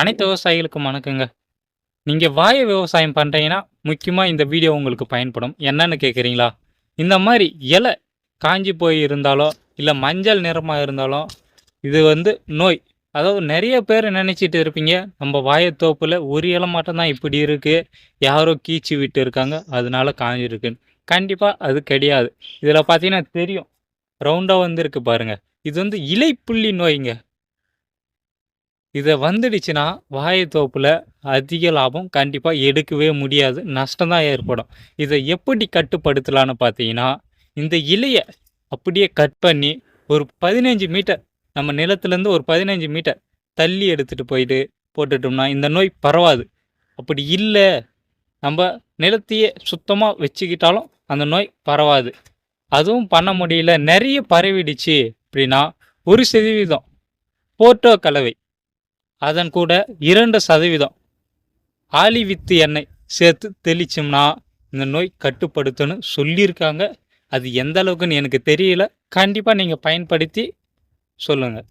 அனைத்து விவசாயிகளுக்கும் வணக்கங்க. நீங்கள் வாய விவசாயம் பண்ணுறீங்கன்னா முக்கியமாக இந்த வீடியோ உங்களுக்கு பயன்படும். என்னன்னு கேட்குறீங்களா இந்த மாதிரி இலை காஞ்சி போய் இருந்தாலோ இல்லை மஞ்சள் நிறமாக இருந்தாலும் இது வந்து நோய். அதாவது நிறைய பேர் நினச்சிட்டு இருப்பீங்க நம்ம வாயத்தோப்பில் ஒரு இலை மட்டும்தான் இப்படி இருக்குது யாரோ கீச்சு விட்டு இருக்காங்க அதனால காஞ்சிருக்குன்னு. கண்டிப்பாக அது கிடையாது. இதில் பார்த்தீங்கன்னா தெரியும். ரவுண்டாக வந்துருக்கு பாருங்கள் இது வந்து இலைப்புள்ளி நோய்ங்க. இதை வந்துடுச்சுன்னா வாயத்தோப்பில் அதிக லாபம் கண்டிப்பாக எடுக்கவே முடியாது. நஷ்டம் தான் ஏற்படும். இதை எப்படி கட்டுப்படுத்தலான்னு பார்த்தீங்கன்னா இந்த இலையை அப்படியே கட் பண்ணி ஒரு பதினஞ்சு மீட்டர் நம்ம நிலத்துலேருந்து ஒரு பதினஞ்சு மீட்டர் தள்ளி எடுத்துகிட்டு போயிட்டு போட்டுட்டோம்னா இந்த நோய் பரவாது. அப்படி இல்லை. நம்ம நிலத்தையே சுத்தமாக வச்சுக்கிட்டாலும் அந்த நோய் பரவாது. அதுவும் பண்ண முடியல. நிறைய பரவிடுச்சு அப்படின்னா ஒரு சதவீதம் போட்டோ கலவை அதன் கூட இரண்டு சதவீதம் ஆலி வித்து எண்ணெய் சேர்த்து தெளிச்சோம்னா இந்த நோய் கட்டுப்படுத்தன்னு சொல்லியிருக்காங்க. அது எந்த அளவுக்குன்னு எனக்கு தெரியல. கண்டிப்பாக நீங்கள் பயன்படுத்தி சொல்லுங்கள்